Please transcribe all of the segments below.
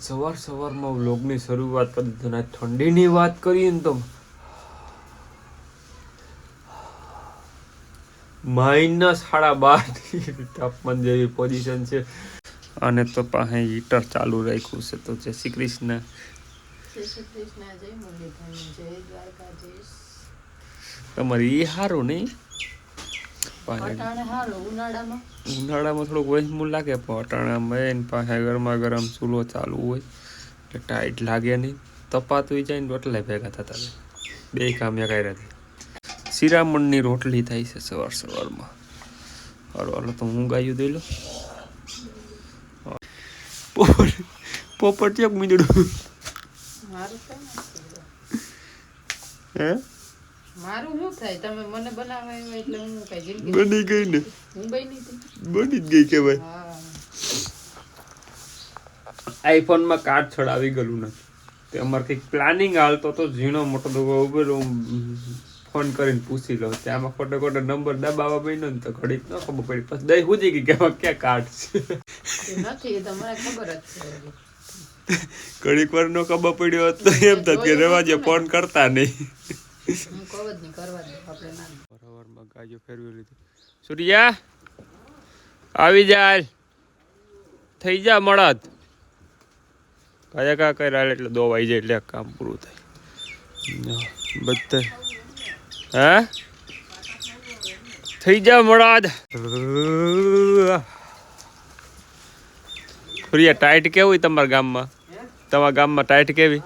સવાર સવારમાં વ્લોગની શરૂઆત કરી દીધો ને ઠંડીની વાત કરીએ ને તો માઇનસ સાડા બાર તાપમાન જેવી પોઝિશન છે. અને તો પાસે હીટર ચાલુ રાખ્યું છે. તો જય શ્રી કૃષ્ણ. તમારે એ સારું નહીં? ઉનાળામાં. થોડુંક વહેમું લાગે પણ અટાણામાં એને પાસે ગરમા ગરમ ચૂલો ચાલુ હોય એટલે ટાઈટ લાગે નહીં. તપાતું જાય ને રોટલા ભેગા થતા બે કામ કર્યા નથી શિરામણની રોટલી થાય છે સવાર સવારમાં. હાલો હાલો તો હું ગાયું દઈ લો પોપટ પોપટ ચેક મીંદડું? હે? મારું શું થાય? તમે મને બનાવવા એટલે હું કઈ જિંદગી બની ગઈ ને? હું બની બની જ ગઈ કહેવાય. આઈફોનમાં કાર્ડ ચડાવી ગયેલું નથી. તે અમારે કંઈક પ્લાનિંગ હાલતો તો ઝીણો મોટો દોગો ઉભેર હું ફોન કરીને પૂછી લઉં. આમાં ખોટો ખોટો નંબર દબાવવા બન્યો ને તો ઘડીક ન ખબર પડી. પછી દઈ સુધી ગઈ કે ક્યાં કાર્ડ છે? નથી એ તો મને ખબર જ છે ઘડીક વાર નો ખબર પડ્યો તો એમ થાત કે રેવાજે ફોન કરતા નહીં. હું આવી જાય. થઈ જા મળત. કયા કા કઈ રાલ એટલે દો આવી જાય એટલે કામ પૂરું થાય. બધે. હે? થઈ જા મળદ સૂર્યા, ટાઈટ કેવી તમારા ગામમાં? તમારા ગામમાં ટાઈટ કેવી?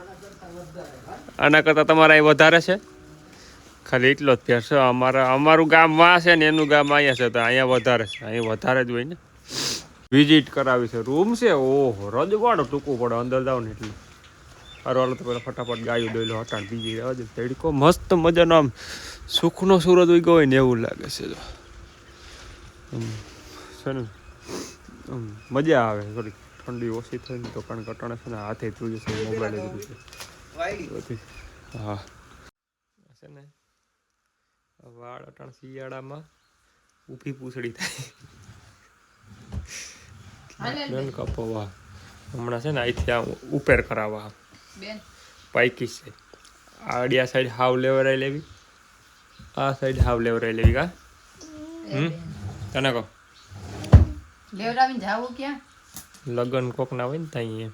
આના કરતાં તમારા અહીં વધારે છે? ખાલી એટલો જ ફેર છે. અમારા અમારું ગામમાં છે ને એનું ગામ અહીંયા છે તો અહીંયા વધારે છે. અહીંયા વધારે જ હોય ને. વિઝિટ કરાવી છે. રૂમ છે? ઓહો રજવાડો ટૂંકું પડે. અંદર જાવ ને એટલે. હાલો તો પેલા ફટાફટ ગાયું દોયલો હટાણ બીજી રહેવા દે તડકો મસ્ત મજાનો આમ સુખનો સૂરજ ઉગ્યો હોય ને એવું લાગે છે તો છે ને? મજા આવે. થોડી ઠંડી ઓછી થઈ ને તો કારણ કે અટાણે છે ને હાથે જોયું છે મોબાઈલ જોયું છે હા છે ને વાળ અટાણ શિયાળામાં ઊભી પૂછડી થાય. બેન કપવા હમણાં છે ને અહીંથી આ ઉપેર કરાવવા. પાઇકી છે. આડિયા સાઈડ હાવ લેવરાઈ લેવી. આ સાઈડ હાવ લેવરાઈ લેવી કા? હમ? તને કહો? લેવરાવીને જાવું ક્યાં? લગન કોક ના હોય ને ત્યાં એમ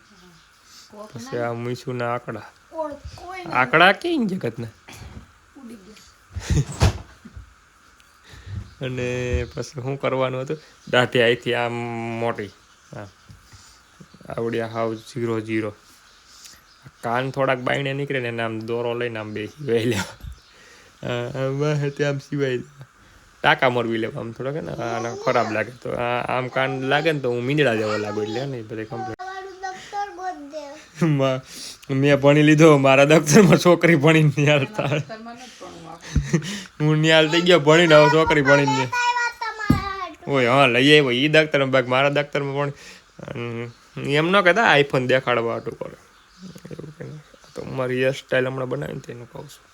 પછી આ મીસુના આંકડા. આંકડા કેમ જગતના? અને પછી શું કરવાનું હતું? દાંતે અહીંથી આમ મોટી. હા. આવડ્યા હાવ ઝીરો ઝીરો. કાન થોડાક બાયણે નીકળે ને એને આમ દોરો લઈને આમ બે સિવાય લેવા આમ સિવાય ટાંકા મરવી લેવા આમ થોડાક ને? આને ખરાબ લાગે તો. આ આમ કાન લાગે ને તો હું મીંદડા જેવો લાગુ એટલે ને બધે કમ્પ્લીટ મેં ભણી લીધો મારા દફતરમાં છોકરી ભણી નહીં થાય દફતરમાં નથી ભણવું આપણે. હું નિહાલ થઈ ગયો ભણીને હવે છોકરી ભણીને ઓય હા લઈ આવ્યો ઈ દફતર બાગ મારા દફતરમાં પણ એમ ન કહેતા આઈફોન દેખાડવા હાટું કરે. એવું કે તો મારી હેર સ્ટાઈલ હમણાં બનાવીને તેનું કહું છું.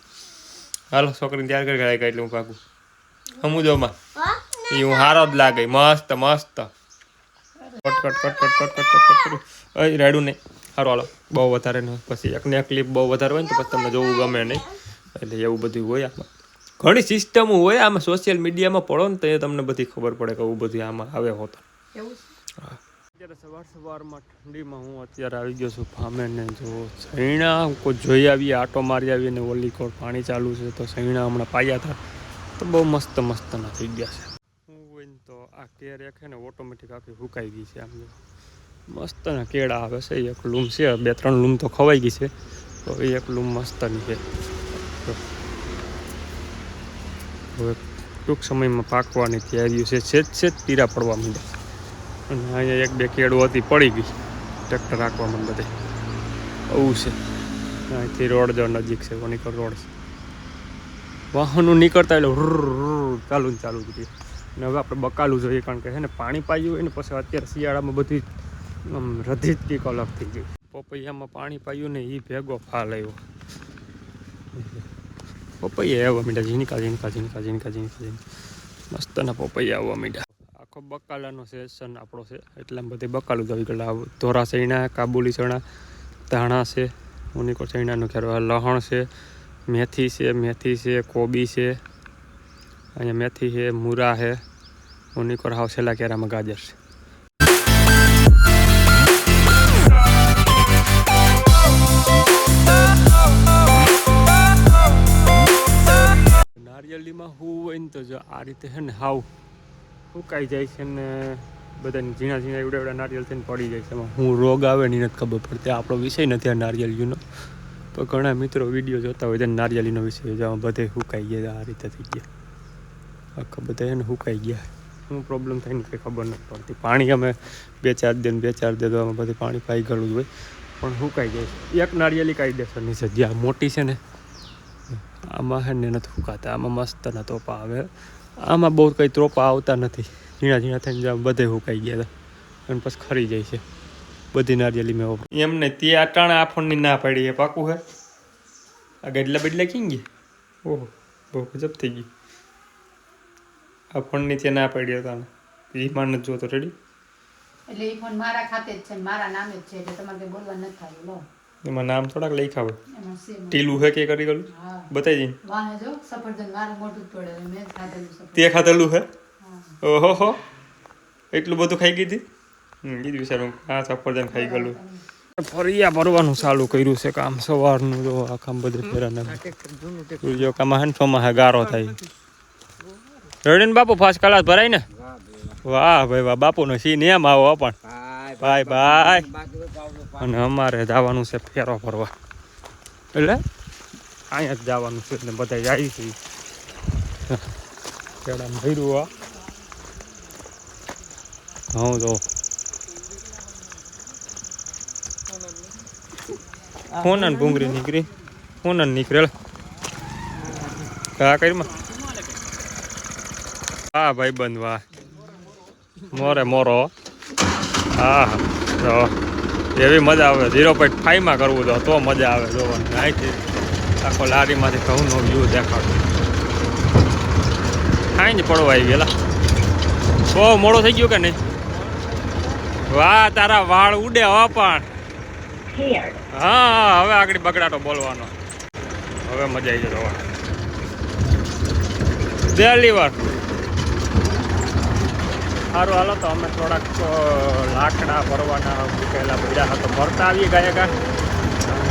હાલો છોકરીને તૈયાર કરી ગાય એટલે હું ભાગું. સમુદોમાં એ હું હારો જ લાગે મસ્ત મસ્ત. Cut cut cut cut cut cut cut cut અય રેડું નહીં. સારું હાલો બહુ વધારે નહીં. પછી એકને એક ક્લિપ બહુ વધારે હોય ને તો પછી તમને જોવું ગમે નહીં. એટલે એવું બધું હોય આમાં. ઘણી સિસ્ટમો હોય આમાં સોશિયલ મીડિયામાં પડો ને તો એ તમને બધી ખબર પડે કે એવું બધું આમાં આવે હોત. એવું અત્યારે સવાર સવારમાં ઠંડીમાં હું અત્યારે આવી ગયો છું ફામે ને જો સૈણા કોઈ જોઈ આવીએ આટો મારી આવીએ ને ઓલી કોર પાણી ચાલુ છે તો સૈણા હમણાં પાયા હતા. તો બહુ મસ્ત મસ્તના થઈ ગયા છે. હું હોય ને તો આ કેર એક છે ને ઓટોમેટિક આખી સુકાઈ ગઈ છે આમ મસ્ત મસ્તના કેળા આવે છે એક લૂમ છે બે ત્રણ લૂમ તો ખવાઈ ગઈ છે. તો એક લૂમ મસ્તની છે. હવે ટૂંક સમયમાં પાકવાની તૈયારીઓ છે. છેદ છેદ તીરા પડવા માંડ્યા. અને અહીંયા એક બે કેળું હતી, પડી ગઈ. ટ્રેક્ટર રાખવામાં બધે. આવું છે. અહીંથી રોડ જો નજીક છે વણીકર રોડ છે. વાહનો નીકળતા એટલે ચાલુ ને ચાલુ જ રહ્યું. અને હવે આપણે બકાલું જોઈએ, કારણ કે છે ને પાણી પાયું હોય ને પછી અત્યારે શિયાળામાં બધી આમ રધિત કંઈક અલગ થઈ ગઈ પપૈયામાં પાણી પાયું ને એ ભેગો ફાલ આવ્યો. પપૈયા આવવા માંડ્યા ઝીણકા ઝીણકા ઝીણકા ઝીણકા ઝીણકા ઝીણકા. મસ્તના પપૈયા આવવા મીઠા આખો બકાલાનો સેશન આપણો છે. એટલા બધી બકાલું આવી ગયેલા. ધોરા ચણા, કાબુલી ચણા, ધાણા છે ઉનિકો ચણાનું ખેર લહણ છે, મેથી છે મેથી છે, કોબી છે. અહીંયા મેથી છે, મૂરા છે. ઉનીકોર હાવ છેલ્લા કેરામાં ગાજર છે. નારિયેળીમાં હું હોય ને તો જો આ રીતે છે ને હાવ સુકાઈ જાય છે ને બધાને ઝીણા ઝીણા એવડા એવડા નારિયેળ થઈને પડી જાય છે. એમાં હું રોગ આવે ને નથી ખબર પડતી. આપણો વિષય નથી આ નારિયેળીનો પણ ઘણા મિત્રો વીડિયો જોતા હોય તેને નારિયેલીનો વિષય જો આમાં બધે સુકાઈ ગયા આ રીતે થઈ ગયા. આખા બધા એને સુકાઈ ગયા. શું પ્રોબ્લેમ થાય ને કંઈ ખબર નથી પડતી. પાણી અમે બે ચાર દે બે ચાર દે તો અમે બધું પાણી પાઈ ગયેલું હોય. પણ સુકાઈ જાય છે. એક નારિયેળી દેશે નીચે. જ્યાં મોટી છે ને આમાં હે ને નથી ફૂંકાતા આમાં મસ્ત ના તોપા આવે. આમાં બહુ કંઈ ત્રોપા આવતા નથી. ઝીણા ઝીણા થઈને જ્યાં બધે હુકાઈ ગયા હતા. અને પછી ખરી જાય છે. બધી નારિયેલી મેં વાપરી. એમને તે અટાણા આ ફોનની ના પાડી એ પાકું હે. આ ગડલા બદલા ક્યાં ગયા? ઓહો બહુ ગજબ થઈ ગઈ. આ ફોનની તે ના પાડી હતા એ જ નથી જોતો રેડી એટલે એ ફોન મારા ખાતે જ છે મારા નામે જ છે એટલે તમારે બોલવા નથી થયું લો. એમાં નામ થોડાક લખ્યા હોય. ટીલું હે કે કરી ગયેલું બતાવી સફરજન તે ખાધેલું હે? ઓહો હો. એટલું બધું ખાઈ ગઈ હતી? કીધું વિચારું હા સફરજન ખાઈ ગયેલું. ફરિયા ભરવાનું ચાલુ કર્યું છે કામ. સવારનું જો આખા બધે ફેરાના જો કામ હંઠોમાં હે ગારો થાય. રડીને બાપુ ફાસ્ટ કલાક ભરાય ને? વાહ ભાઈ વાહ બાપુનો સીન એમ આવો પણ. ભાઈ ભાઈ અને અમારે જવાનું છે ફેરો ફરવા એટલે અહીંયા જ જવાનું છે એટલે બધા જાય છે. પેડા ભર્યું આ હું જો. કોનન ભૂંગળી નીકળી. કોનન નીકળેલ કા કરીમાં હા ભાઈ બંધ વાહ. મોરે મોરો. હા જો. એવી મજા આવે. ઝીરો પોઈન્ટ ફાઈવમાં કરવું તો તો મજા આવે જોવાની. અહીંથી આખો લારીમાંથી ઘઉંનો વ્યૂ દેખાડો. ખાઈને પડવા આવી ગયેલા. બહુ મોડો થઈ ગયો કે નહીં? વાહ, તારા વાળ ઉડે હવા પણ. હા, હવે આગળ બગડાટો બોલવાનો. હવે મજા આવી જતો દિલ્હી વાર સારું હાલો તો અમે થોડાક લાકડા ભરવાના મૂકેલા પડ્યા હતા. ભરતા આવી ગયા કા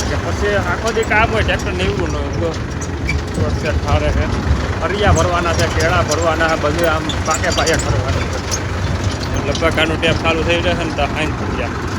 કે પછી આખો દી કામ હોય, ટ્રેક્ટર નીવડું સેટ ફારે છે. ફરિયા ભરવાના છે, કેળા ભરવાના છે, બધું આમ પાકે પાયા ભરવાના છે. લગભગ આનું ટેપ ચાલુ થઈ જશે ને તો ફાઇન થઈ જાય